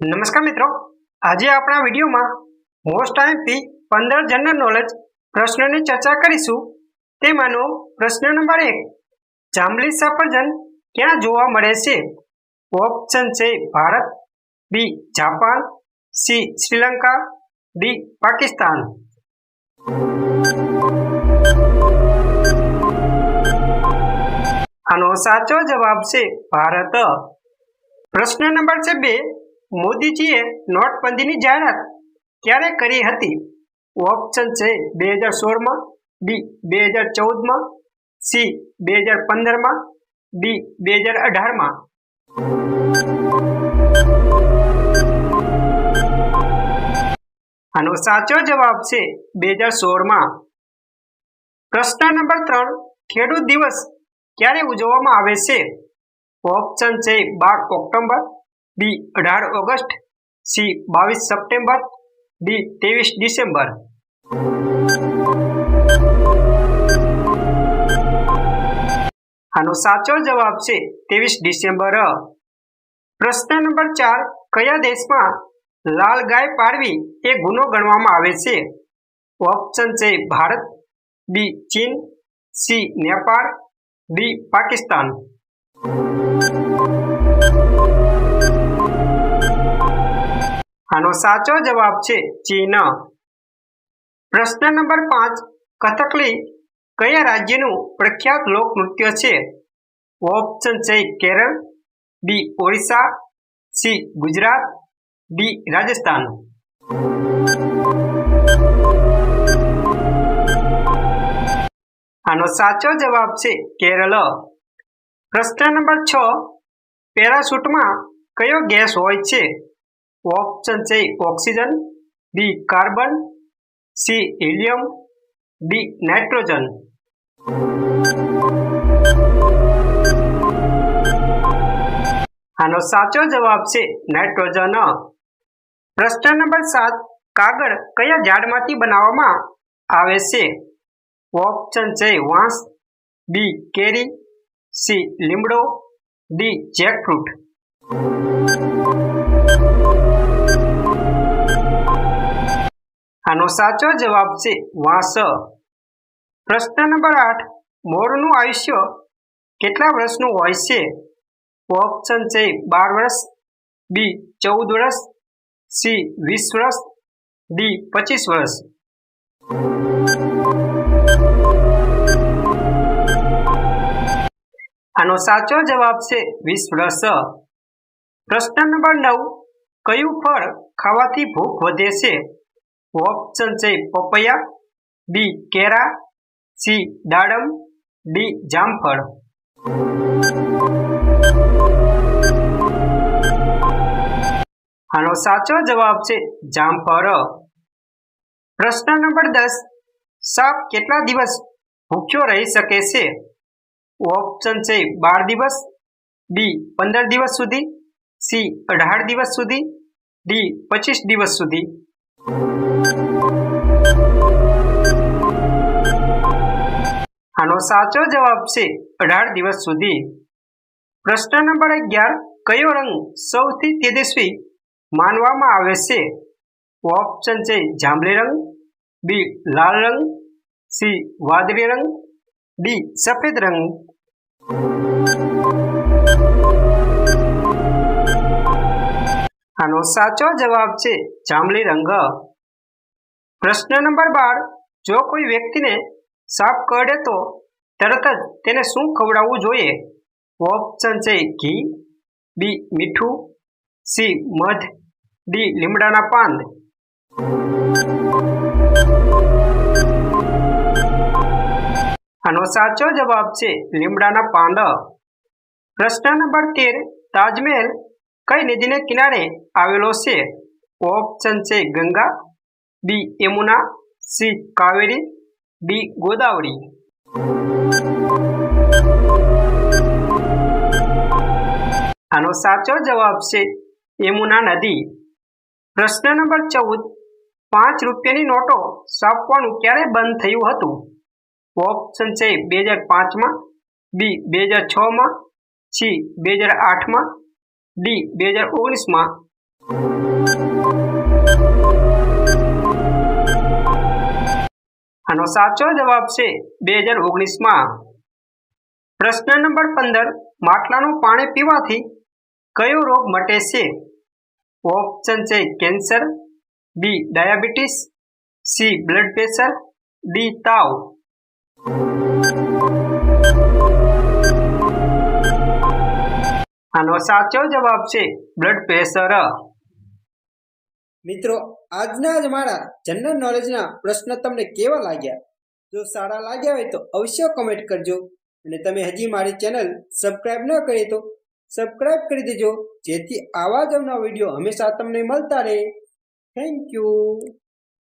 નમસ્કાર મિત્રો. આજે આપણા વિડીયોમાં મોસ્ટ આઈએમપી પંદર જનરલ નોલેજ પ્રશ્નોની ચર્ચા કરીશું. તેમાંનો પ્રશ્ન નંબર એક, જાંબલી સફરજન ક્યાં જોવા મળે છે? ઓપ્શન છે Bharat B Japan C Sri Lanka D Pakistan. આનો સાચો જવાબ છે ભારત. પ્રશ્ન નંબર છે બે મોદીજીએ નોટબંધીની જાહેરાત ક્યારે કરી હતી? ઓપ્શન છે બે હજાર સોળમાં બી બે હજાર ચૌદમાં સી બે હજાર પંદરમાં ડી બે હજાર અઢારમાં. આનો સાચો જવાબ છે બે હજાર સોળમાં. પ્રશ્ન નંબર ત્રણ, ખેડૂત દિવસ ક્યારે ઉજવવામાં આવે છે? ઓપ્શન છે બાર ઓક્ટોબર બી અઢાર ઓગસ્ટ સી બાવીસ સપ્ટેમ્બર ડી ત્રેવીસ ડિસેમ્બર. આનો સાચો જવાબ છે ત્રેવીસ ડિસેમ્બર. પ્રશ્ન નંબર ચાર, કયા દેશમાં લાલ ગાય પાડવી એ ગુનો ગણવામાં આવે છે? ઓપ્શન છે ભારત, બી ચીન, સી નેપાળ, ડી પાકિસ્તાન. સાચો જવાબ છે ચીન. પ્રશ્ન નંબર પાંચ. કથકલી કયા રાજ્યનું પ્રખ્યાત લોકનૃત્ય છે? ઓપ્શન છે Kerala, B Odisha, C Gujarat, D Rajasthan. આનો સાચો જવાબ છે કેરળ. પ્રશ્ન નંબર છ. પેરાશૂટમાં કયો ગેસ હોય છે? ઓપ્શન છે oxygen B carbon C helium D nitrogen. આનો સાચો જવાબ છે નાઇટ્રોજન. પ્રશ્ન નંબર સાત, કાગળ કયા ઝાડમાંથી બનાવવામાં આવે છે? ઓપ્શન છે વાંસ બી કેરી સી લીમડો ડી જેકફ્રૂટ. આનો સાચો જવાબ છે વાંસ. પ્રશ્ન નંબર આઠ. મોરનું આયુષ્ય કેટલા વર્ષનું હોય છે? ઓપ્શન છે બાર વર્ષ, બી ચૌદ વર્ષ, સી વીસ વર્ષ, ડી પચીસ વર્ષ. આનો સાચો જવાબ છે વીસ વર્ષ. પ્રશ્ન નંબર નવ. કયું ફળ ખાવાથી ભૂખ વધે છે? ઓપ્શન છે પપૈયા બી કેરા સી દાડમ ડી જામફળ. આનો સાચો જવાબ છે જામફળ. પ્રશ્ન નંબર દસ, સાપ કેટલા દિવસ ભૂખ્યો રહી શકે છે? ઓપ્શન છે બાર દિવસ બી પંદર દિવસ સુધી સી અઢાર દિવસ સુધી ડી પચીસ દિવસ સુધી. આનો સાચો જવાબ છે અઢાર દિવસ સુધી. પ્રશ્ન નંબર અગિયાર, કયો રંગ સૌથી તેજસ્વી માનવામાં આવે છે? ઓપ્શન છે જાંબલી રંગ બી લાલ રંગ સી વાદળી રંગ ડી સફેદ રંગ. આનો સાચો જવાબ છે જાંબલી રંગ. પ્રશ્ન નંબર બાર, જો કોઈ વ્યક્તિને સાપ કરડે તો તરત જ તેને શું ખવડાવવું જોઈએ? ઓપ્શન છે ઘી બી મીઠું સી મધ ડી લીમડાના પાન આનો સાચો જવાબ છે લીમડાના પાંદ. પ્રશ્ન નંબર તેર, તાજમહેલ કઈ નદીને કિનારે આવેલો છે? ઓપ્શન છે Ganga B Yamuna C Kaveri, D Godavari. આનો સાચો જવાબ છે યમુના નદી. પ્રશ્ન નંબર ચૌદ, પાંચ રૂપિયાની નોટો છાપવાનું ક્યારે બંધ થયું હતું? ઓપ્શન છે બે હજાર પાંચમાં, બી બે હજાર છમાં, સી બે હજાર આઠમાં, ડી બે હજાર ઓગણીસમાં. આનો સાચો જવાબ છે બે હજાર ઓગણીસમાં. પ્રશ્ન નંબર પંદર, માટલાનું પાણી પીવાથી કયો રોગ મટે છે? ઓપ્શન છે cancer, B diabetes, C blood pressure, D તાવ. આનો સાચો જવાબ છે બ્લડ પ્રેશર. મિત્રો આજના જ મારા જનરલ નોલેજના પ્રશ્ન તમને કેવા લાગ્યા? જો સારા લાગ્યા હોય તો અવશ્ય કોમેન્ટ કરજો. અને તમે હજી મારી ચેનલ સબસ્ક્રાઈબ ન કરી તો સબસ્ક્રાઈબ કરી દેજો. જેથી આવા જ અવનવા વીડિયો હંમેશા તમને મળતા રહે. Thank you